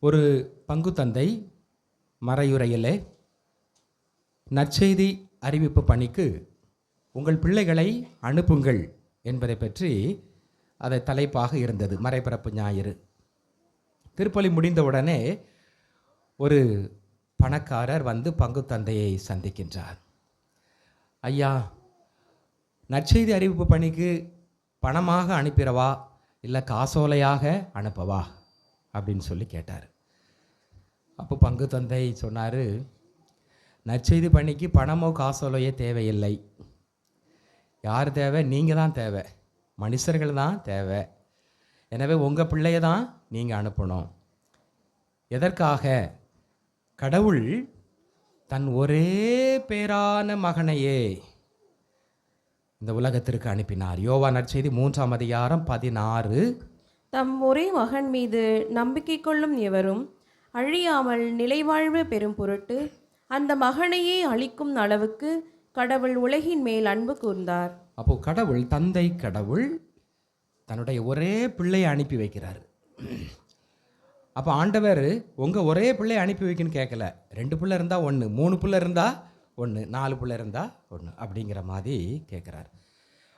ஒரு பங்கு தந்தை மறையுறையிலே நற்செய்தி அறிவிப்பு பணிக்கு உங்கள் பிள்ளைகளை அனுப்புங்கள் என்பதை பற்றி அதை தலைப்பாக இருந்தது. மறைபரப்பு ஞாயிறு. திருப்பலி முடிந்தவுடனே ஒரு பணக்காரர் வந்து பங்கு தந்தையை சந்திக்கின்றார். ஐயா நற்செய்தி அறிவிப்பு பணிக்கு பணமாக அனுப்பிடவா? இல்லை காசோலையாக அனுப்பவா? அப்படின்னு சொல்லி கேட்டார். அப்போ பங்கு தந்தை சொன்னார் நற்செய்தி பணிக்கு பணமோ காசோலையோ தேவையில்லை. யார் தேவை? நீங்கள் தான் தேவை. மனுஷர்கள் தான் தேவை. எனவே உங்கள் பிள்ளைய தான் நீங்கள் அனுப்பணும். எதற்காக? கடவுள் தன் ஒரே பேரான மகனையே இந்த உலகத்திற்கு அனுப்பினார். யோவா நற்செய்தி மூன்றாம் அதிகாரம் பதினாறு தம் ஒரே மகன் மீது நம்பிக்கை கொள்ளும் எவரும் அழியாமல் நிலைவாழ்வு பெறும் பொருட்டு அந்த மகனையே அழிக்கும் அளவுக்கு கடவுள் உலகின் மேல் அன்பு கூர்ந்தார். அப்போ கடவுள் தந்தை கடவுள் தன்னுடைய ஒரே பிள்ளையை அனுப்பி வைக்கிறார். அப்போ ஆண்டவர் உங்கள் ஒரே பிள்ளையை அனுப்பி வைக்கணும்னு கேட்கல. ரெண்டு பிள்ளை இருந்தால் ஒன்று மூணு பிள்ளை இருந்தால் ஒன்று நாலு பிள்ளை இருந்தால் ஒன்று அப்படிங்கிற மாதிரி கேட்குறாரு.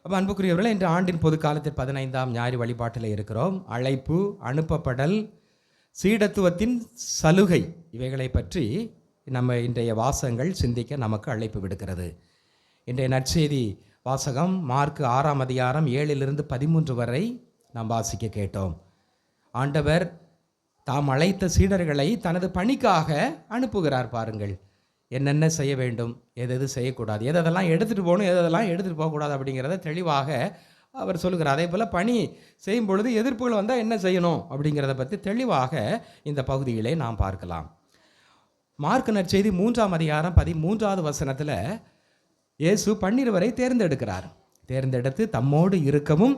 அப்போ அன்புக்குரியவர்களே இன்று ஆண்டின் பொது காலத்தில் பதினைந்தாம் ஞாயிறு வழிபாட்டில் இருக்கிறோம். அழைப்பு அனுப்பப்படல் சீடத்துவத்தின் சலுகை இவைகளை பற்றி நம்ம இன்றைய வாசகங்கள் சிந்திக்க நமக்கு அழைப்பு விடுக்கிறது. இன்றைய நற்செய்தி வாசகம் மார்க் ஆறாம் அதிகாரம் ஏழிலிருந்து பதிமூன்று வரை நாம் வாசிக்க கேட்டோம். ஆண்டவர் தாம் அழைத்த சீடர்களை தனது பணிக்காக அனுப்புகிறார் பாருங்கள். என்னென்ன செய்ய வேண்டும் எது எது செய்யக்கூடாது எது எதெல்லாம் எடுத்துகிட்டு போகணும் எது எதெல்லாம் எடுத்துகிட்டு போகக்கூடாது அப்படிங்கிறத தெளிவாக அவர் சொல்லுகிறார். அதே போல் பணி செய்யும் பொழுது எதிர்ப்புகள் வந்தால் என்ன செய்யணும் அப்படிங்கிறத பற்றி தெளிவாக இந்த பகுதியிலே நாம் பார்க்கலாம். மார்க் நற்செய்தி மூன்றாம் அதிகாரம் பதிமூன்றாவது வசனத்தில் இயேசு பன்னிருவரை தேர்ந்தெடுக்கிறார். தேர்ந்தெடுத்து தம்மோடு இருக்கவும்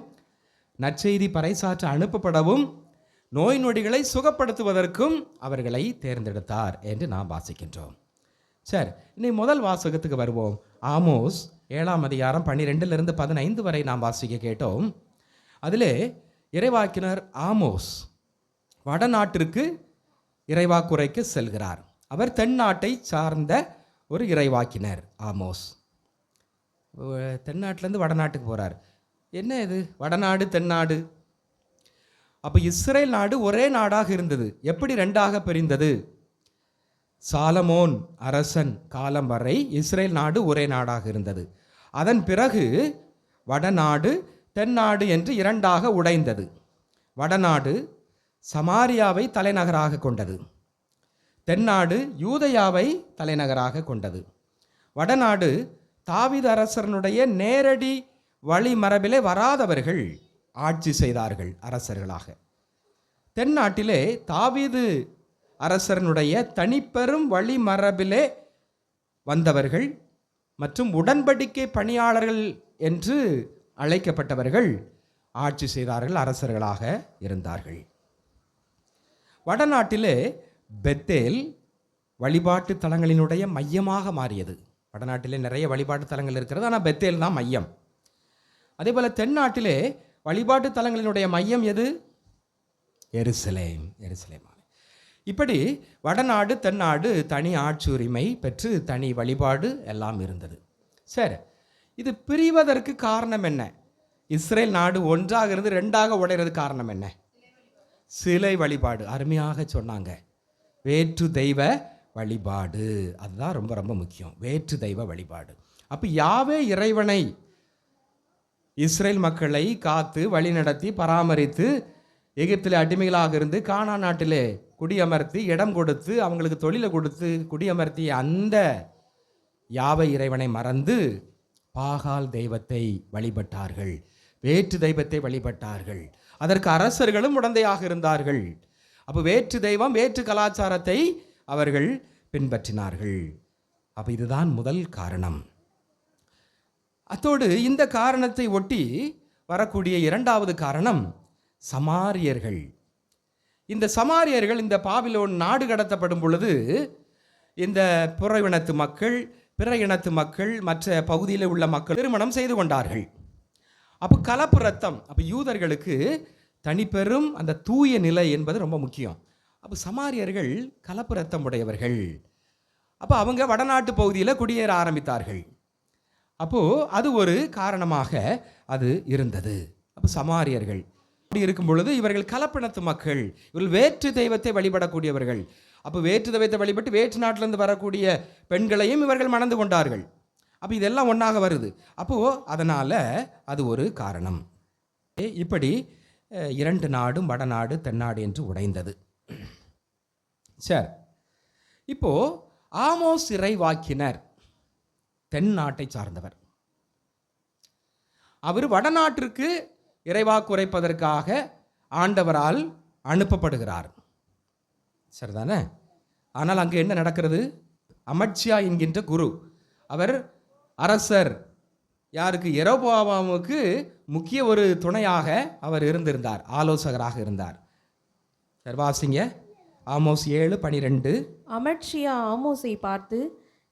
நற்செய்தி பறைசாற்ற அனுப்பப்படவும் நோய் நொடிகளை சுகப்படுத்துவதற்கும் அவர்களை தேர்ந்தெடுத்தார் என்று நாம் வாசிக்கின்றோம். சரி இன்னைக்கு முதல் வாசகத்துக்கு வருவோம். ஆமோஸ் ஏழாம் அதிகாரம் பன்னிரெண்டுலேருந்து பதினைந்து வரை நாம் வாசிக்க கேட்டோம். அதிலே இறைவாக்கினர் ஆமோஸ் வடநாட்டிற்கு இறைவாக்குறைக்கு செல்கிறார். அவர் தென்னாட்டை சார்ந்த ஒரு இறைவாக்கினர் ஆமோஸ். தென்னாட்டிலேருந்து வடநாட்டுக்கு போகிறார் என்ன இது? வடநாடு தென்னாடு அப்போ இஸ்ரேல் நாடு ஒரே நாடாக இருந்தது. எப்படி ரெண்டாக பிரிந்தது? சாலமோன் அரசன் காலம் வரை இஸ்ரேல் நாடு ஒரே நாடாக இருந்தது. அதன் பிறகு வடநாடு தென்னாடு என்று இரண்டாக உடைந்தது. வடநாடு சமாரியாவை தலைநகராக கொண்டது. தென்னாடு யூதயாவை தலைநகராக கொண்டது. வடநாடு தாவித அரசனுடைய நேரடி வழிமரபிலே வராதவர்கள் ஆட்சி செய்தார்கள் அரசர்களாக. தென்னாட்டிலே தாவீது அரசனுடைய தனிப்பெரும் வழிமரபிலே வந்தவர்கள் மற்றும் உடன்படிக்கை பணியாளர்கள் என்று அழைக்கப்பட்டவர்கள் ஆட்சி செய்தார்கள் அரசர்களாக இருந்தார்கள். வடநாட்டிலே பெத்தேல் வழிபாட்டு தலங்களினுடைய மையமாக மாறியது. வடநாட்டிலே நிறைய வழிபாட்டு தலங்கள் இருக்கிறது ஆனால் பெத்தேல் தான் மையம். அதே போல் தென்னாட்டிலே வழிபாட்டு தலங்களினுடைய மையம் எது? எருசலேம் எருசலேம். இப்படி வடநாடு தென்னாடு தனி ஆட்சி உரிமை பெற்று தனி வழிபாடு எல்லாம் இருந்தது. சரி இது பிரிவதற்கு காரணம் என்ன? இஸ்ரேல் நாடு ஒன்றாக இருந்து ரெண்டாக உடையிறது காரணம் என்ன? சிலை வழிபாடு. அருமையாக சொன்னாங்க. வேற்று தெய்வ வழிபாடு. அதுதான் ரொம்ப ரொம்ப முக்கியம். வேற்று தெய்வ வழிபாடு. அப்போ யாவே இறைவனை இஸ்ரேல் மக்களை காத்து வழிநடத்தி பராமரித்து எகிப்தில் அடிமைகளாக இருந்து கானா நாட்டிலே குடியமர்த்தி இடம் கொடுத்து அவங்களுக்கு தொழிலை கொடுத்து குடியமர்த்திய அந்த யாவை இறைவனை மறந்து பாகால் தெய்வத்தை வழிபட்டார்கள். வேற்று தெய்வத்தை வழிபட்டார்கள். அதற்கு அரசர்களும் உடந்தையாக இருந்தார்கள். அப்போ வேற்று தெய்வம் வேற்று கலாச்சாரத்தை அவர்கள் பின்பற்றினார்கள். அப்போ இதுதான் முதல் காரணம். அத்தோடு இந்த காரணத்தை ஒட்டி வரக்கூடிய இரண்டாவது காரணம் சமாரியர்கள். இந்த சமாரியர்கள் இந்த பாபிலோன் நாடு கடத்தப்படும் பொழுது இந்த புறவினத்து இனத்து மக்கள் பிற இனத்து மக்கள் மற்ற பகுதியில் உள்ள மக்கள் திருமணம் செய்து கொண்டார்கள். அப்போ கலப்பு ரத்தம் அப்போ யூதர்களுக்கு தனிப்பெரும் அந்த தூய நிலை என்பது ரொம்ப முக்கியம். அப்போ சமாரியர்கள் கலப்பு ரத்தம் உடையவர்கள். அப்போ அவங்க வடநாட்டு பகுதியில் குடியேற ஆரம்பித்தார்கள். அப்போது அது ஒரு காரணமாக அது இருந்தது. அப்போ சமாரியர்கள். அப்படி இருக்கும் பொழுது இவர்கள் கலப்பினத்து மக்கள். இவர்கள் வேற்று தெய்வத்தை வழிபடக்கூடியவர்கள். அப்போ வேற்று தெய்வத்தை வழிபட்டு வேற்று நாட்டிலிருந்து வரக்கூடிய பெண்களையும் இவர்கள் மணந்து கொண்டார்கள். அப்போ இதெல்லாம் ஒன்றாக வருது. அப்போது அதனால் அது ஒரு காரணம். ஏ- இப்படி இரண்டு நாடும் வடநாடு தென்னாடு என்று உடைந்தது. சார் இப்போது ஆமோஸ் இறைவாக்கினர் வாக்கினர் தென்னாட்டை சார்ந்தவர். அவர் வடநாட்டிற்கு இறைவாக்கு உரைப்பதற்காக ஆண்டவரால் அனுப்பப்படுகிறார். சரிதானே? ஆனால் அங்கு என்ன நடக்கிறது? அமட்சியா என்கின்ற குரு அவர் அரசர் யாருக்கு? எரோபாவாமுக்கு முக்கிய ஒரு துணையாக அவர் இருந்திருந்தார் ஆலோசகராக இருந்தார். சரி வாசிங்க ஆமோஸ் ஏழு பனிரெண்டு. அமட்சியா ஆமோஸை பார்த்து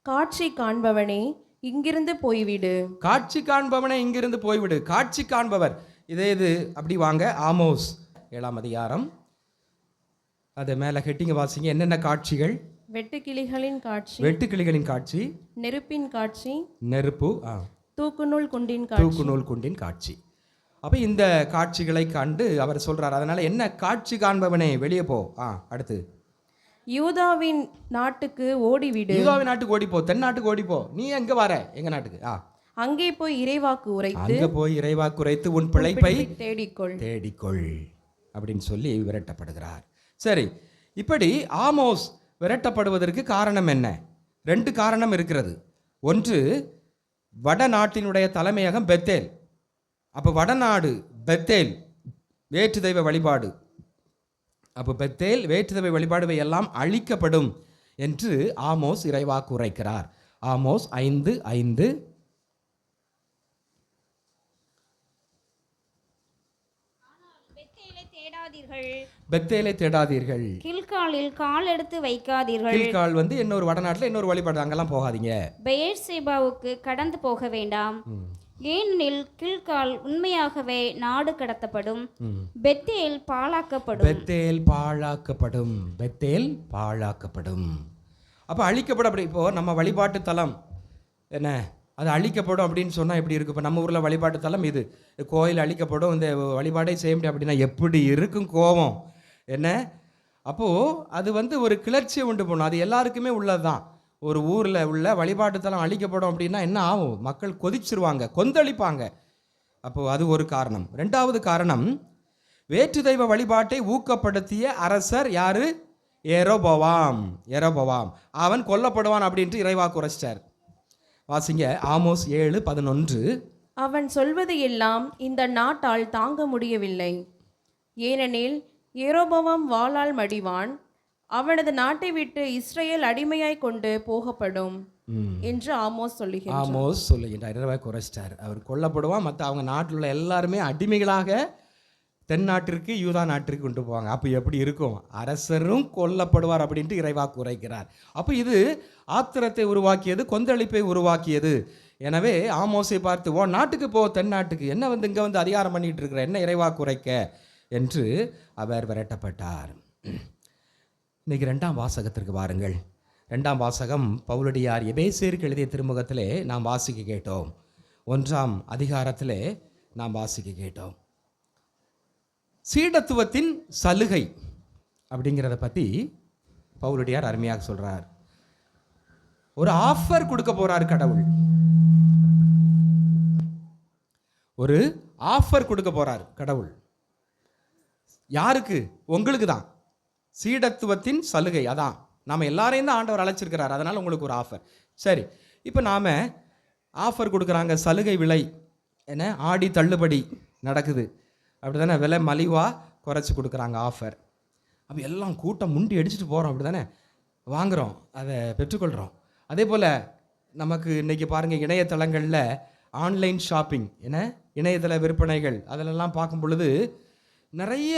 காட்சி காண்பவனே இங்கிருந்து போய்விடு. காட்சி காண்பவனை இங்கிருந்து போய்விடு. காட்சி காண்பவர் இதே இது அப்படி வாங்க. ஆமோஸ் ஏழாம் அதிகாரம். அது மேலே ஹெட்டிங்க வாசிங்க. என்னென்ன காட்சிகள்? வெட்டுக்கிளிகளின் காட்சி. வெட்டுக்கிளிகளின் காட்சி. நெருப்பின் காட்சி. நெருப்பு ஆ. தூக்குநூல் குண்டின் காட்சி. தூக்கு நூல் குண்டின் காட்சி. அப்போ இந்த காட்சிகளை கண்டு அவர் சொல்றார் அதனால என்ன காட்சி காண்பவனே வெளியே போ. ஆ அடுத்து. யூதாவின் நாட்டுக்கு ஓடிவிடு. யூதாவின் நாட்டுக்கு ஓடிப்போ தென் நாட்டுக்கு ஓடிப்போ. நீ எங்க வர? எங்க நாட்டுக்கு? ஆ. அங்கே போய் இறைவாக்கு உரைத்து அங்க போய் இறைவா குறைத்து உன் பிழைப்பை தேடிக்கொள். தேடிக்கொள் அப்படின்னு சொல்லி விரட்டப்படுகிறார். சரி இப்படி ஆமோஸ் விரட்டப்படுவதற்கு காரணம் என்ன? ரெண்டு காரணம் இருக்கிறது. ஒன்று வடநாட்டினுடைய தலைமையகம் பெத்தேல். அப்போ வடநாடு பெத்தேல் வேற்று தெய்வ வழிபாடு. அப்போ பெத்தேல் வேற்று தெய்வ வழிபாடுவை எல்லாம் அழிக்கப்படும் என்று ஆமோஸ் இறைவாக்கு உரைக்கிறார். ஆமோஸ் ஐந்து ஐந்து பெத்தேலை தேடாதீர்கள் பெத்தேலை தேடாதீர்கள். கில்காலில் கால் எடுத்து வைக்காதீர்கள். கீழ்கால் வந்து இன்னொரு வடநாட்டில் இன்னொரு வழிபாடு அங்கெல்லாம் போகாதீங்க. பெயர்சேபாவுக்கு கடந்து போக வேண்டாம். ஏனெனில் கில்கால் உண்மையாகவே நாடு கடத்தப்படும். பெத்தேல் பாழாக்கப்படும். பெத்தேல் பாழாக்கப்படும். பெத்தேல் பாழாக்கப்படும். அப்போ அழிக்கப்படும் அப்படி இப்போ நம்ம வழிபாட்டு தலம் என்ன? அது அழிக்கப்படும் அப்படின்னு சொன்னால் எப்படி இருக்கும்? இப்போ நம்ம ஊரில் வழிபாட்டு தலம் இது. கோயில் அழிக்கப்படும் இந்த வழிபாடே செய்ய முடியும் அப்படின்னா எப்படி இருக்கும் கோபம்? என்ன? அப்போது அது வந்து ஒரு கிளர்ச்சியை உண்டு பண்ணும். அது எல்லாருக்குமே உள்ளது தான் ஒரு ஊரில் உள்ள வழிபாட்டு தலம் அழிக்கப்படும் அப்படின்னா என்ன ஆகும்? மக்கள் கொதிச்சிருவாங்க கொந்தளிப்பாங்க. அப்போது அது ஒரு காரணம். ரெண்டாவது காரணம் வேற்று தெய்வ வழிபாட்டை ஊக்கப்படுத்திய அரசர் யாரு? ஏரோபவாம். ஏரோபவாம். அவன் கொல்லப்படுவான் அப்படின்ட்டு இறைவா குறைச்சிட்டார். வாசிங்க ஆமோஸ் ஏழு பதினொன்று. அவன் சொல்வது எல்லாம் இந்த நாட்டால் தாங்க முடியவில்லை. ஏனெனில் ஏரோபவாம் வாளால் மடிவான் அவனது நாட்டை விட்டு இஸ்ரேல் அடிமையாய் கொண்டு போகப்படும் என்று ஆமோஸ் சொல்லுகிறான் ஆமோஸ் சொல்லுகின்றார். இறைவாக்கு குறைச்சிட்டார். அவர் கொல்லப்படுவான் மற்ற அவங்க நாட்டில் உள்ள எல்லாருமே அடிமைகளாக தென்னாட்டிற்கு யூதா நாட்டிற்கு கொண்டு போவாங்க. அப்போ எப்படி இருக்கும்? அரசரும் கொல்லப்படுவார் அப்படின்ட்டு இறைவா குறைக்கிறார் அப்போ இது ஆத்திரத்தை உருவாக்கியது கொந்தளிப்பை உருவாக்கியது. எனவே ஆமோசை பார்த்து ஓ நாட்டுக்கு போ தென்னாட்டுக்கு என்ன வந்து இங்கே வந்து அதிகாரம் பண்ணிகிட்டு இருக்கிற? என்ன இறைவா குறைக்க? என்று அவர் விரட்டப்பட்டார். இன்னைக்கு ரெண்டாம் வாசகத்திற்கு வாருங்கள். ரெண்டாம் வாசகம் பவுலடியார் எபேசேருக்கு எழுதிய திருமுகத்திலே நாம் வாசிக்க கேட்டோம். ஒன்றாம் அதிகாரத்திலே நாம் வாசிக்க கேட்டோம். சீடத்துவத்தின் சலுகை அப்படிங்கிறத பற்றி பவுலடியார் அருமையாக சொல்கிறார் ஒரு ஆஃபர் கொடுக்க போகிறார் கடவுள். ஒரு ஆஃபர் கொடுக்க போகிறார் கடவுள். யாருக்கு? உங்களுக்கு தான். சீடத்துவத்தின் சலுகை அதான். நாம் எல்லாரையும் தான் ஆண்டவர் அழைச்சிருக்கிறார். அதனால் உங்களுக்கு ஒரு ஆஃபர் சரி இப்போ நாம் ஆஃபர் கொடுக்குறாங்க சலுகை விலை என்ன ஆடி தள்ளுபடி நடக்குது. அப்படி தானே விலை மலிவாக குறைச்சி கொடுக்குறாங்க ஆஃபர் அப்போ எல்லாம் கூட்டம் முண்டி அடிச்சுட்டு போகிறோம் அப்படி தானே வாங்குகிறோம் அதை பெற்றுக்கொள்கிறோம் அதே போல் நமக்கு இன்றைக்கி பாருங்கள் இணையதளங்களில் ஆன்லைன் ஷாப்பிங் என்ன? இணையதள விற்பனைகள் அதிலெல்லாம் பார்க்கும் பொழுது நிறைய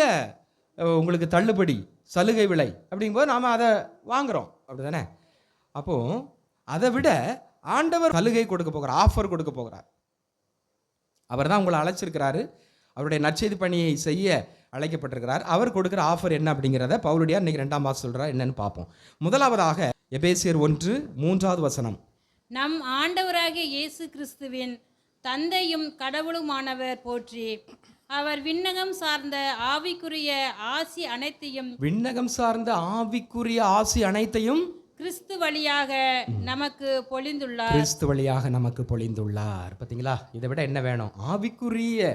உங்களுக்கு தள்ளுபடி சலுகை விலை அப்படிங்கும்போது நாம் அதை வாங்குகிறோம் அப்படி தானே அப்போது அதை விட ஆண்டவர் சலுகை கொடுக்க போகிறார் ஆஃபர் கொடுக்க போகிறார். அவர் தான் உங்களை அழைச்சிருக்கிறாரு அவருடைய நற்செய்தி பணியை செய்ய அழைக்கப்பட்டிருக்கிறார். அவர் கொடுக்குற ஆஃபர் என்ன அப்படிங்கிறத பவுலுடைய இன்னைக்கு ரெண்டாம் பாஸ் சொல்கிறார் என்னன்னு பார்ப்போம். முதலாவதாக எபேசியர் ஒன்று மூன்றாவது வசனம். நம் ஆண்டவராகிய இயேசு கிறிஸ்துவின் தந்தையும் கடவுளுமானவர் போற்றி அவர் விண்ணகம் சார்ந்த ஆவிக்குரிய ஆசி அனைத்தையும் விண்ணகம் சார்ந்த ஆவிக்குரிய ஆசி அனைத்தையும் கிறிஸ்து வழியாக நமக்கு பொழிந்துள்ளார். கிறிஸ்து வழியாக நமக்கு பொழிந்துள்ளார். பார்த்தீங்களா இதை விட என்ன வேணும்? ஆவிக்குரிய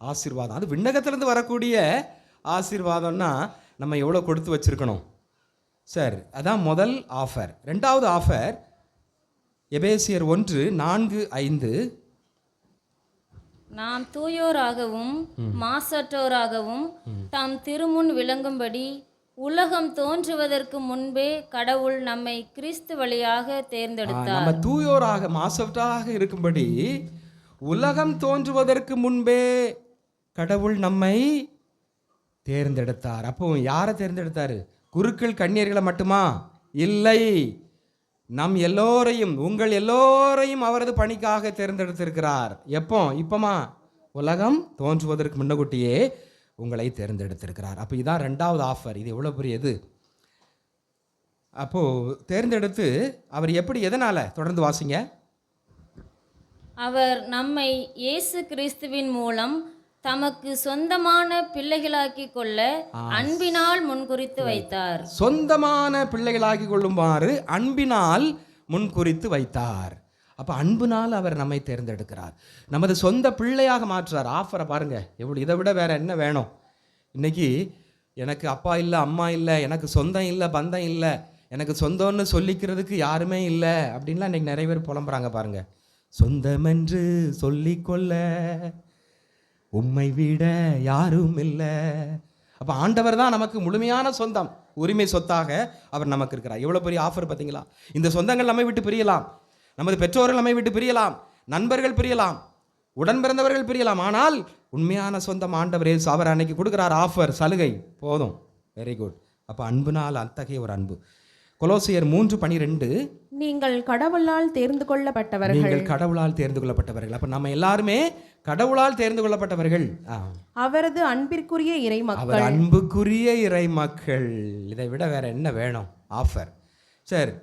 ஆசீர்வாதம். அது விண்ணகத்திலிருந்து வரக்கூடிய ஆசீர்வாதம்னா நம்ம எவ்வளோ கொடுத்து வச்சிருக்கணும்? சார் அதான் முதல் ஆஃபர். ரெண்டாவது ஆஃபர் எபேசியர் ஒன்று நான்கு ஐந்து. நாம் தூயோராகவும் மாசற்றோராகவும் தாம் திருமுன் விளங்கும்படி உலகம் தோன்றுவதற்கு முன்பே கடவுள் நம்மை கிறிஸ்து வழியாக தேர்ந்தெடுத்தார். நம்ம தூயோராக மாசற்றாக இருக்கும்படி உலகம் தோன்றுவதற்கு முன்பே கடவுள் நம்மை தேர்ந்தெடுத்தார். அப்போ யாரை தேர்ந்தெடுத்தார்? குருக்கள் கண்ணியர்களை மட்டுமா? இல்லை. நம் எல்லோரையும் உங்கள் எல்லோரையும் அவரது பணிக்காக தேர்ந்தெடுத்திருக்கிறார். எப்போ? இப்போமா? உலகம் தோன்றுவதற்கு முன்னகுட்டியே உங்களை தேர்ந்தெடுத்திருக்கிறார். அப்போ இதான் ரெண்டாவது ஆஃபர் இது எவ்வளோ பெரிய இது? அப்போது தேர்ந்தெடுத்து அவர் எப்படி எதனால் தொடர்ந்து வாசிங்க? அவர் நம்மை இயேசு கிறிஸ்துவின் மூலம் தமக்கு சொந்தமான பிள்ளைகளாக்கி கொள்ள அன்பினால் முன்குறித்து வைத்தார். சொந்தமான பிள்ளைகளாகி கொள்ளுமாறு அன்பினால் முன்குறித்து வைத்தார். அப்போ அன்புனால் அவர் நம்மை தேர்ந்தெடுக்கிறார். நமது சொந்த பிள்ளையாக மாற்றுறார். ஆஃபரை பாருங்க. எவ்வளோ இதை விட வேற என்ன வேணும்? இன்னைக்கு எனக்கு அப்பா இல்லை அம்மா இல்லை எனக்கு சொந்தம் இல்லை பந்தம் இல்லை எனக்கு சொந்தம்னு சொல்லிக்கிறதுக்கு யாருமே இல்லை அப்படின்லாம் இன்னைக்கு நிறைய பேர் புலம்புறாங்க பாருங்க. சொந்தமென்று சொல்லிக்கொள்ள உம்மை விட யாரும் இல்லை. அப்போ ஆண்டவர் தான் நமக்கு முழுமையான சொந்தம். உரிமை சொத்தாக அவர் நமக்கு இருக்கிறார். எவ்வளோ பெரிய ஆஃபர் பார்த்தீங்களா? இந்த சொந்தங்கள் நம்மை விட்டு பிரியலாம். நமது பெற்றோர்கள் நம்மை விட்டு பிரியலாம். நண்பர்கள் பிரியலாம். உடன் பிறந்தவர்கள் பிரியலாம். ஆனால் உண்மையான சொந்தம் ஆண்டவர் அவர் அன்னைக்கு கொடுக்குறார் ஆஃபர் சலுகை. போதும். வெரி குட் அப்போ அன்புனால் அத்தகைய ஒரு அன்பு. கொலோசியர் மூன்று பனிரெண்டு நீங்கள் கடவுளால் தேர்ந்து கொள்ளப்பட்டவர்கள். நீங்கள் கடவுளால் தேர்ந்து கொள்ளப்பட்டவர்கள். அப்போ நம்ம எல்லாருமே கடவுளால் தேர்ந்து கொள்ளப்பட்டவர்கள். அவரது அன்பிற்குரிய இறைமக்கள். அவர் அன்புக்குரிய இறை மக்கள் இதை விட வேற என்ன வேணும்? ஆஃபர் சரி.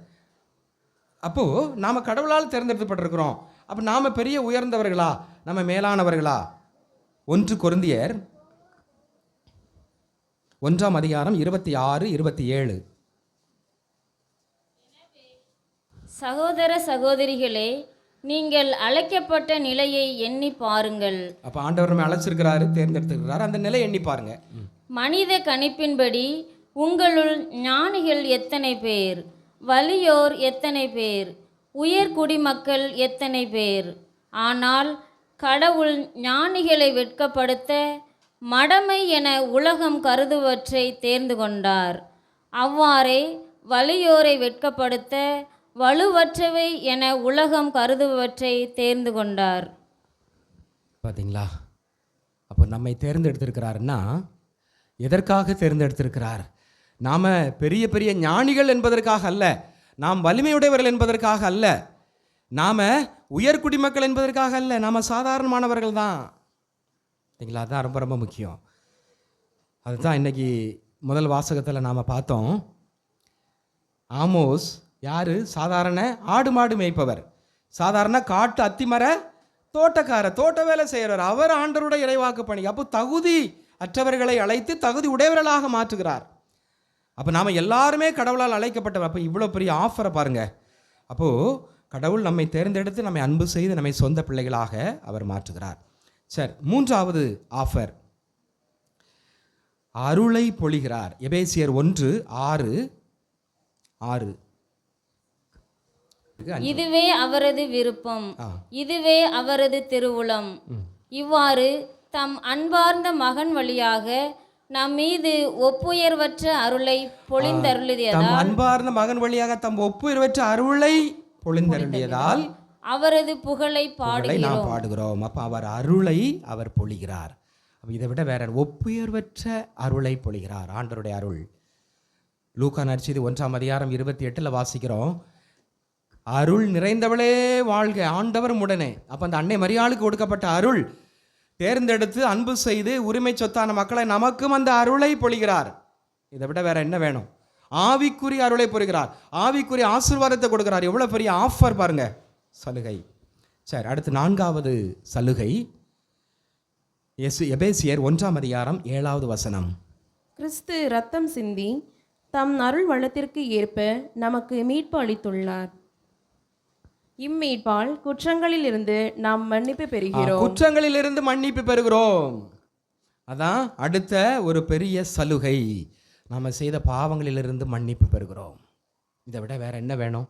அப்போ நாம கடவுளால் தேர்ந்தெடுக்கப்பட்டிருக்கிறோம். அப்போ நாம பெரிய உயர்ந்தவர்களா? நம்ம மேலானவர்களா? ஒன்று கொருந்தியர் ஒன்றாம் அதிகாரம் இருபத்தி ஆறு இருபத்தி ஏழு. சகோதர சகோதரிகளே நீங்கள் அழைக்கப்பட்ட நிலையை எண்ணி பாருங்கள். அப்போ ஆண்டவர் நம்ம அழைச்சிருக்கிறாரு தேர்ந்தெடுத்திருக்கிறாரு. அந்த நிலை எண்ணி பாருங்க. மனித கணிப்பின்படி உங்களுள் ஞானிகள் எத்தனை பேர்? வலியோர் எத்தனை பேர்? உயர் குடிமக்கள் எத்தனை பேர்? ஆனால் கடவுள் ஞானிகளை வெட்கப்படுத்த மடமை என உலகம் கருதுவற்றை தேர்ந்து கொண்டார். அவ்வாறே வலியோரை வெட்கப்படுத்த வலுவற்றவை என உலகம் கருதுவற்றை தேர்ந்து கொண்டார். பார்த்தீங்களா அப்போ நம்மை தேர்ந்தெடுத்திருக்கிறாருன்னா எதற்காக தேர்ந்தெடுத்திருக்கிறார்? நாம் பெரிய பெரிய ஞானிகள் என்பதற்காக அல்ல நாம் வலிமையுடையவர்கள் என்பதற்காக அல்ல நாம் உயர் குடிமக்கள் என்பதற்காக அல்ல நாம் சாதாரணமானவர்கள் தான். சரிங்களா அதுதான் ரொம்ப ரொம்ப முக்கியம். அதுதான் இன்னைக்கு முதல் வாசகத்தில் நாம் பார்த்தோம். ஆமோஸ் யார்? சாதாரண ஆடு மாடு மேய்ப்பவர். சாதாரண காட்டு அத்திமர தோட்டக்கார தோட்ட வேலை செய்கிறவர் அவர் ஆண்டருடைய இறைவாக்கு பணி. அப்போ தகுதி அற்றவர்களை அழைத்து தகுதி உடையவர்களாக மாற்றுகிறார். அப்போ நாம் எல்லாருமே கடவுளால் அழைக்கப்பட்டவர். அப்போ இவ்வளோ பெரிய ஆஃபரை பாருங்கள் அப்போது கடவுள் நம்மை தேர்ந்தெடுத்து நம்மை அன்பு செய்து நம்மை சொந்த பிள்ளைகளாக அவர் மாற்றுகிறார். சரி மூன்றாவது ஆஃபர் அருளை பொழிகிறார். எபேசியர் ஒன்று ஆறு ஆறு. இதுவே அவரது விருப்பம். இதுவே அவரது திருவுளம். இவ்வாறு தம் அன்பார்ந்த மகன் வழியாக நம் மீது ஒப்புயர்வற்ற அருளை பொழிந்தருளியதால் அன்பார்ந்த மகன் வழியாக தம் ஒப்புயர்வற்ற அருளை பொழிந்தருளியதால் அவரது புகழை பாடுகிறோம் நாம் பாடுகிறோம். அப்போ அவர் அருளை அவர் பொழிகிறார். இதை விட வேற ஒப்புயர்வற்ற அருளை பொழிகிறார். ஆண்டருடைய அருள். லூக்கா நற்செய்தி ஒன்றாம் அதிகாரம் இருபத்தி எட்டில் வாசிக்கிறோம். அருள் நிறைந்தவளே வாழ்க. ஆண்டவர் உடனே அப்போ அந்த அன்னை மரியாளுக்கு கொடுக்கப்பட்ட அருள் தேர்ந்தெடுத்து அன்பு செய்து உரிமை சொத்தான மக்களை நமக்கும் அந்த அருளை பொழிகிறார். இதை விட வேற என்ன வேணும்? ஆவிக்குரிய அருளை பொறுகிறார் ஆவிக்குரிய ஆசிர்வாதத்தை கொடுக்கிறார். எவ்வளோ பெரிய ஆஃபர் பாருங்க. சலுகை. சரி அடுத்து நான்காவது சலுகை. எஸ் எபேசியர் ஒன்றாம் அதிகாரம் ஏழாவது வசனம். கிறிஸ்து ரத்தம் சிந்தி தம் அருள் வளத்திற்கு ஏற்ப நமக்கு மீட்பு அளித்துள்ளார். இம்மீட்பால் குற்றங்களிலிருந்து நாம் மன்னிப்பு பெறுகிறோம். குற்றங்களிலிருந்து மன்னிப்பு பெறுகிறோம். அதான் அடுத்த ஒரு பெரிய சலுகை. நம்ம செய்த பாவங்களிலிருந்து மன்னிப்பு பெறுகிறோம். இதை விட வேற என்ன வேணும்?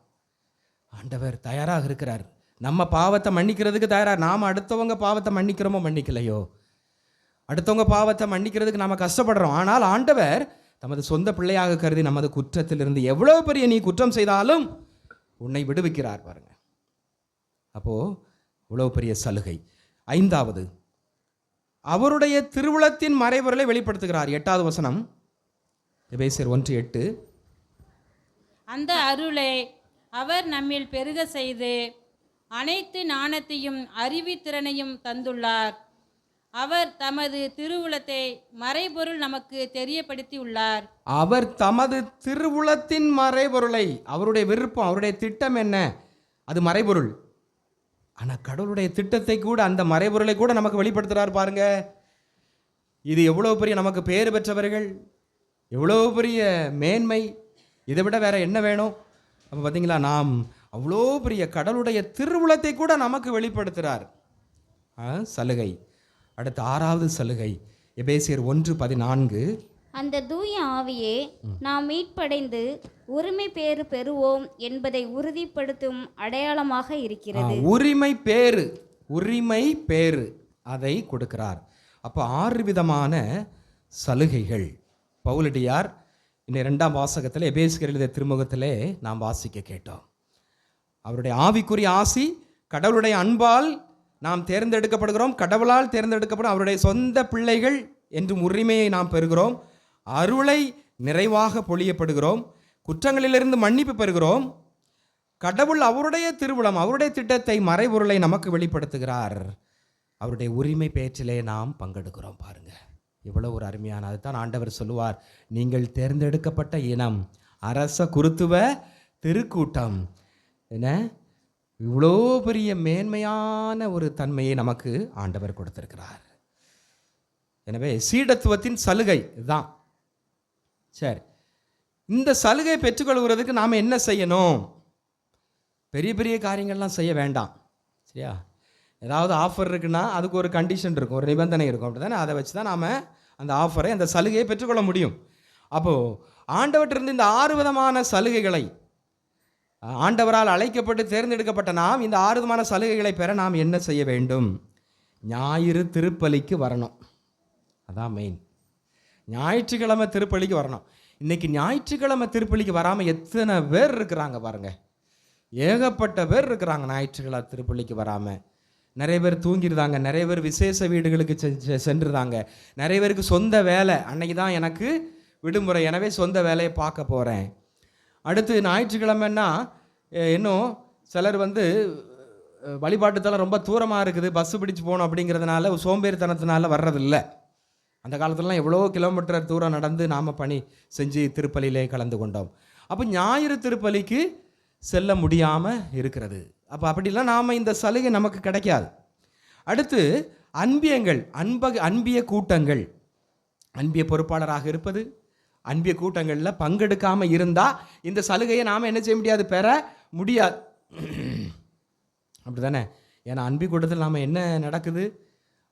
ஆண்டவர் தயாராக இருக்கிறார். நம்ம பாவத்தை மன்னிக்கிறதுக்கு தயாராக நாம் அடுத்தவங்க பாவத்தை மன்னிக்கிறோமோ மன்னிக்கலையோ? அடுத்தவங்க பாவத்தை மன்னிக்கிறதுக்கு நாம் கஷ்டப்படுறோம். ஆனால் ஆண்டவர் தமது சொந்த பிள்ளையாக கருதி நமது குற்றத்திலிருந்து எவ்வளோ பெரிய நீ குற்றம் செய்தாலும் உன்னை விடுவிக்கிறார் பாருங்க. அப்போது இவ்வளோ பெரிய சலுகை. ஐந்தாவது அவருடைய திருவுளத்தின் மறைபொருளை வெளிப்படுத்துகிறார். எட்டாவது வசனம் எபேசியர் ஒன்று எட்டு. அந்த அருளை அவர் நம்மில் பெருக செய்து அனைத்து ஞானத்தையும் அறிவித்திறனையும் தந்துள்ளார். அவர் தமது திருவுளத்தை மறைபொருள் நமக்கு தெரியப்படுத்தி உள்ளார். அவர் தமது திருவுளத்தின் மறைபொருளை அவருடைய விருப்பம் அவருடைய திட்டம் என்ன? அது மறைபொருள். ஆனால் கடவுளுடைய திட்டத்தை கூட அந்த மறைபொருளை கூட நமக்கு வெளிப்படுத்துகிறார் பாருங்க. இது எவ்வளோ பெரிய நமக்கு பேர் பெற்றவர்கள் எவ்வளோ பெரிய மேன்மை இதை விட வேற என்ன வேணும்? அப்போ பார்த்தீங்களா நாம் அவ்வளோ பெரிய கடவுளுடைய திருவுளத்தை கூட நமக்கு வெளிப்படுத்துகிறார் ஆ, சலுகை. அடுத்த ஆறாவது சலுகை. எபேசியர் ஒன்று பதினான்கு. அந்த தூய ஆவியே நாம் மீட்படைந்து உரிமை பேறு பெறுவோம் என்பதை உறுதிப்படுத்தும் அடையாளமாக இருக்கிறது. உரிமை பேறு உரிமை பேறு அதை கொடுக்கிறார். அப்போ ஆறு விதமான சலுகைகள். பவுலடியார் இந்த இரண்டாம் வாசகத்தில் எபேசியர் எழுதிய திருமுகத்திலே நாம் வாசிக்க கேட்டோம். அவருடைய ஆவிக்குரிய ஆசி கடவுளுடைய அன்பால் நாம் தேர்ந்தெடுக்கப்படுகிறோம் கடவுளால் தேர்ந்தெடுக்கப்படும் அவருடைய சொந்த பிள்ளைகள் என்றும் உரிமையை நாம் பெறுகிறோம். அருளை நிறைவாக பொழியப்படுகிறோம். குற்றங்களிலிருந்து மன்னிப்பு பெறுகிறோம். கடவுள் அவருடைய திருவுளம் அவருடைய திட்டத்தை மறைபொருளை நமக்கு வெளிப்படுத்துகிறார். அவருடைய உரிமை பேச்சிலே நாம் பங்கெடுக்கிறோம் பாருங்க. இவ்வளோ ஒரு அருமையான அதுதான் ஆண்டவர் சொல்லுவார். நீங்கள் தேர்ந்தெடுக்கப்பட்ட இனம் அரச குருத்துவ திருக்கூட்டம். என்ன? இவ்வளோ பெரிய மேன்மையான ஒரு தன்மையை நமக்கு ஆண்டவர் கொடுத்திருக்கிறார். எனவே சீடத்துவத்தின் சலுகை தான் சரி. இந்த சலுகை பெற்றுக்கொள்கிறதுக்கு நாம் என்ன செய்யணும்? பெரிய பெரிய காரியங்கள்லாம் செய்ய வேண்டாம். சரியா? ஏதாவது ஆஃபர் இருக்குன்னா அதுக்கு ஒரு கண்டிஷன் இருக்கும் ஒரு நிபந்தனை இருக்கும். அப்படி தானே அதை வச்சு தான் நாம் அந்த ஆஃபரை அந்த சலுகையை பெற்றுக்கொள்ள முடியும். அப்போது ஆண்டவற்றிருந்து இந்த ஆறு விதமான சலுகைகளை ஆண்டவரால் அழைக்கப்பட்டு தேர்ந்தெடுக்கப்பட்ட நாம் இந்த ஆறு விதமான சலுகைகளை பெற நாம் என்ன செய்ய வேண்டும்? ஞாயிறு திருப்பலிக்கு வரணும். அதான் மெயின் ஞாயிற்றுக்கிழமை திருப்பள்ளிக்கு வரணும். இன்றைக்கி ஞாயிற்றுக்கிழமை திருப்பள்ளிக்கு வராமல் எத்தனை பேர் இருக்கிறாங்க பாருங்கள் ஏகப்பட்ட பேர் இருக்கிறாங்க ஞாயிற்றுக்கிழமை திருப்பள்ளிக்கு வராமல் நிறைய பேர் தூங்கிடுதாங்க நிறைய பேர் விசேஷ வீடுகளுக்கு செ- நிறைய பேருக்கு சொந்த வேலை அன்னைக்கு தான் எனக்கு விடுமுறை எனவே சொந்த வேலையை பார்க்க போகிறேன் அடுத்து ஞாயிற்றுக்கிழமைன்னா இன்னும் சிலர் வந்து வழிபாட்டுத்தெல்லாம் ரொம்ப தூரமாக இருக்குது பஸ்ஸு பிடிச்சு போகணும் அப்படிங்கிறதுனால சோம்பேறித்தனத்தினால வர்றதில்லை. அந்த காலத்துலலாம் எவ்வளோ கிலோமீட்டர் தூரம் நடந்து நாம் பணி செஞ்சு திருப்பலியிலே கலந்து கொண்டோம். அப்போ ஞாயிறு திருப்பலிக்கு செல்ல முடியாமல் இருக்கிறது. அப்போ அப்படிலாம் நாம் இந்த சலுகை நமக்கு கிடைக்காது. அடுத்து அன்பியங்கள் அன்ப அன்பிய கூட்டங்கள். அன்பிய பொறுப்பாளராக இருப்பது அன்பிய கூட்டங்களில் பங்கெடுக்காமல் இருந்தால் இந்த சலுகையை நாம் என்ன செய்ய முடியாது? பெற முடியாது. அப்படி தானே ஏன்னா அன்பி கூட்டத்தில் நாம் என்ன நடக்குது?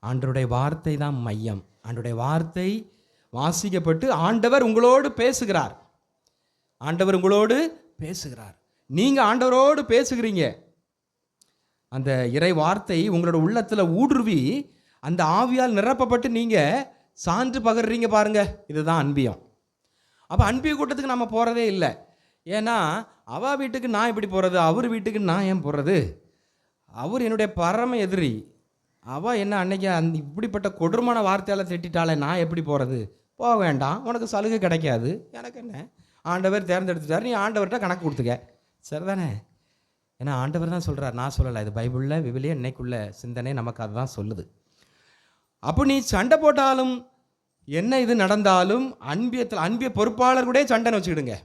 ஆண்டருடைய வார்த்தை தான் மையம். ஆண்டுடைய வார்த்தை வாசிக்கப்பட்டு ஆண்டவர் உங்களோடு பேசுகிறார். ஆண்டவர் உங்களோடு பேசுகிறார். நீங்கள் ஆண்டவரோடு பேசுகிறீங்க. அந்த இறை வார்த்தை உங்களோட உள்ளத்தில் ஊடுருவி அந்த ஆவியால் நிரப்பப்பட்டு நீங்கள் சான்று பகர்றீங்க பாருங்கள் இதுதான் அன்பியம். அப்போ அன்பிய கூட்டத்துக்கு நம்ம போகிறதே இல்லை. ஏன்னா அவ வீட்டுக்கு நான் இப்படி போகிறது அவர் வீட்டுக்கு நான் ஏன் போகிறது அவர் என்னுடைய பரம எதிரி. அவள் என்ன அன்னைக்கு அந்த இப்படிப்பட்ட கொடூரமான வார்த்தையால் திட்டாலே நான் எப்படி போகிறது போக வேண்டாம். உனக்கு சலுகை கிடைக்காது. எனக்கு என்ன? ஆண்டவர் தேர்ந்தெடுத்துட்டார். நீ ஆண்டவர்கிட்ட கணக்கு கொடுத்துக்க. சரிதானே? ஏன்னா ஆண்டவர் தான் சொல்கிறார் நான் சொல்லலை. இது பைபிளில் விவிலிய இன்னைக்குள்ள சிந்தனை நமக்கு அதுதான் சொல்லுது. அப்போ நீ சண்டை போட்டாலும் என்ன இது நடந்தாலும் அன்பியத்தில் அன்பிய பொறுப்பாளர் கூட சண்டைன்னு வச்சுக்கிடுங்க.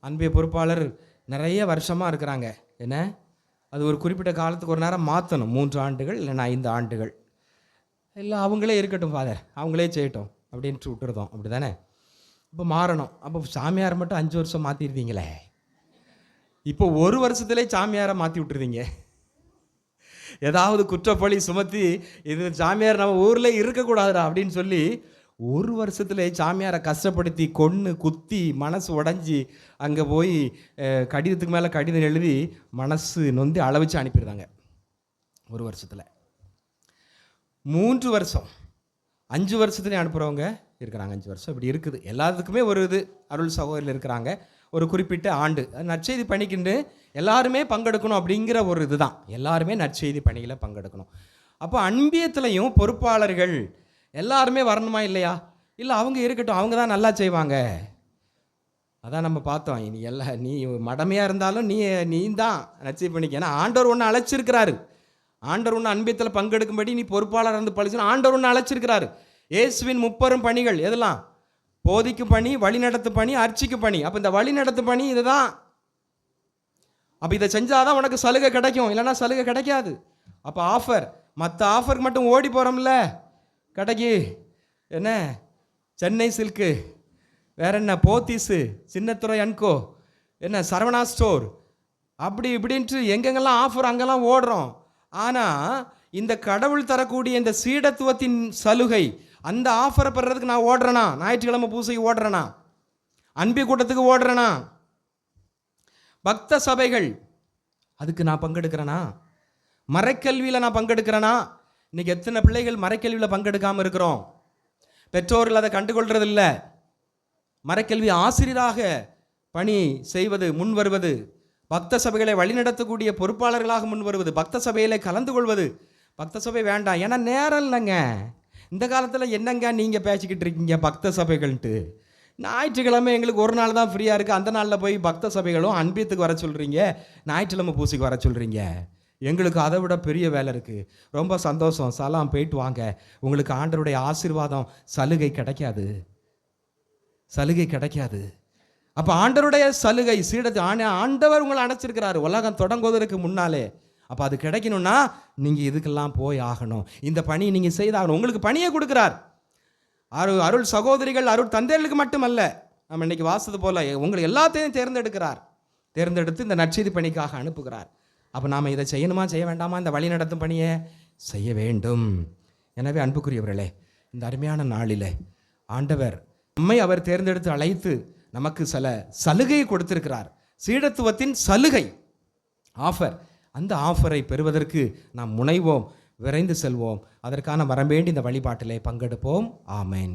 அன்பிய பொறுப்பாளர் நிறைய வருஷமாக இருக்கிறாங்க. என்ன? அது ஒரு குறிப்பிட்ட காலத்துக்கு ஒரு நேரம் மாற்றணும் மூன்று ஆண்டுகள் இல்லைன்னா ஐந்து ஆண்டுகள். இல்லை அவங்களே இருக்கட்டும் ஃபாதர் அவங்களே செய்யட்டும் அப்படின்ட்டு விட்டுருதோம் அப்படி தானே இப்போ மாறணும். அப்போ சாமியாரை மட்டும் அஞ்சு வருஷம் மாற்றிருந்தீங்களே இப்போ ஒரு வருஷத்துலேயே சாமியாரை மாற்றி விட்டுருந்தீங்க ஏதாவது குற்றப்பழி சுமத்தி இது சாமியார் நம்ம ஊரில் இருக்கக்கூடாதுடா அப்படின்னு சொல்லி ஒரு வருஷத்துல சாமியாரை கஷ்டப்படுத்தி கொன்று குத்தி மனசு உடஞ்சி அங்கே போய் கடிதத்துக்கு மேலே கடிதம் எழுதி மனசு நொந்து அளவிச்சு அனுப்பிடுறாங்க ஒரு வருஷத்தில். மூன்று வருஷம். அஞ்சு வருஷத்துலேயும் அனுப்புகிறவங்க இருக்கிறாங்க. அஞ்சு வருஷம் இப்படி இருக்குது. எல்லாத்துக்குமே ஒரு இது. அருள் சகோதரில் இருக்கிறாங்க. ஒரு குறிப்பிட்ட ஆண்டு. நற்செய்தி பணிக்குன்னு எல்லாருமே பங்கெடுக்கணும் அப்படிங்கிற ஒரு இதுதான். எல்லாருமே நற்செய்தி பணியில் பங்கெடுக்கணும். அப்போ அன்பியத்துலையும் பொறுப்பாளர்கள் எல்லாருமே வரணுமா இல்லையா? இல்லை அவங்க இருக்கட்டும் அவங்க தான் நல்லா செய்வாங்க. அதான் நம்ம பார்த்தோம். இனி எல்லா நீ மடமையாக இருந்தாலும் நீ நீ தான் நச்சை பண்ணிக்க ஏன்னா ஆண்டவர் ஒன்று அழைச்சிருக்கிறாரு. ஆண்டவர் ஒன்று அன்பியத்தில் பங்கெடுக்கும்படி நீ பொறுப்பாளர் இருந்து பழிச்சுன்னு ஆண்டவர் ஒன்று அழைச்சிருக்கிறாரு. இயேசுவின் முப்பெரும் பணிகள் எதெல்லாம்? போதிக்கும் பணி வழிநடத்து பணி அர்ச்சிக்கு பணி. அப்போ இந்த வழிநடத்து பணி இதுதான். அப்போ இதை செஞ்சாதான் உனக்கு சலுகை கிடைக்கும். இல்லைன்னா சலுகை கிடைக்காது. அப்போ ஆஃபர் மற்ற ஆஃபருக்கு மட்டும் ஓடி போகிறோம்ல கடைக்கு என்ன? சென்னை சில்க்கு. வேற என்ன? Pothys Chinnathurai and co. என்ன? சரவணா ஸ்டோர். அப்படி இப்படின்ட்டு எங்கெங்கெல்லாம் ஆஃபர் அங்கெல்லாம் ஓடுறோம். ஆனால் இந்த கடவுள் தரக்கூடிய இந்த சீடத்துவத்தின் சலுகை அந்த ஆஃபரை பெறதுக்கு நான் ஓடுறேனா? ஞாயிற்றுக்கிழமை பூசைக்கு ஓடுறேனா? அன்பி கூட்டத்துக்கு ஓடுறேனா? பக்த சபைகள் அதுக்கு நான் பங்கெடுக்கிறேனா? மறைக்கல்வியில் நான் பங்கெடுக்கிறேனா? இன்னைக்கு எத்தனை பிள்ளைகள் மறைக்கல்வியில் பங்கெடுக்காமல் இருக்கிறோம்? பெற்றோர்கள் அதை கண்டுகொள்றதில்லை. மறைக்கல்வி ஆசிரியராக பணி செய்வது முன் வருவது பக்த சபைகளை வழிநடத்தக்கூடிய பொறுப்பாளர்களாக முன் வருவது பக்த சபையில் கலந்து கொள்வது பக்த சபை வேண்டாம். ஏன்னா நேரம் இல்லைங்க. இந்த காலத்தில் என்னங்க நீங்கள் பேசிக்கிட்டு இருக்கீங்க பக்த சபைகள்ன்ட்டு? ஞாயிற்றுக்கிழமை எங்களுக்கு ஒரு நாள் தான் ஃப்ரீயாக இருக்குது அந்த நாளில் போய் பக்த சபைகளும் அன்பியத்துக்கு வர சொல்கிறீங்க ஞாயிற்றுக்கிழமை பூசிக்கு வர சொல்கிறீங்க எங்களுக்கு அதை விட பெரிய வேலை இருக்குது ரொம்ப சந்தோஷம். சலாம் போயிட்டு வாங்க. உங்களுக்கு ஆண்டருடைய ஆசீர்வாதம் சலுகை கிடைக்காது. சலுகை கிடைக்காது. அப்போ ஆண்டவருடைய சலுகை சீடத்து ஆண ஆண்டவர் உங்களை அணைச்சிருக்கிறாரு. உலகம் தொடங்குவதற்கு முன்னாலே. அப்போ அது கிடைக்கணும்னா நீங்கள் இதுக்கெல்லாம் போய் ஆகணும். இந்த பணி நீங்கள் செய்தாகணும். உங்களுக்கு பணியை கொடுக்குறார். அருள் அருள் சகோதரிகள் அருள் தந்தைகளுக்கு மட்டுமல்ல. நம்ம இன்னைக்கு வாசது போல் உங்களை எல்லாத்தையும் தேர்ந்தெடுக்கிறார். தேர்ந்தெடுத்து இந்த நற்செய்தி பணிக்காக அனுப்புகிறார். அப்போ நாம் இதை செய்யணுமா செய்ய வேண்டாமா? இந்த வழி நடத்தும் பணியை செய்ய வேண்டும். எனவே அன்புக்குரியவர்களே இந்த அருமையான நாளில் ஆண்டவர் நம்மை அவர் தேர்ந்தெடுத்து அழைத்து நமக்கு சில சலுகையை கொடுத்திருக்கிறார். சீடத்துவத்தின் சலுகை ஆஃபர். அந்த ஆஃபரை பெறுவதற்கு நாம் முனைவோம் விரைந்து செல்வோம். அதற்கான வரம்பேண்டி இந்த வழிபாட்டிலே பங்கெடுப்போம். ஆமேன்.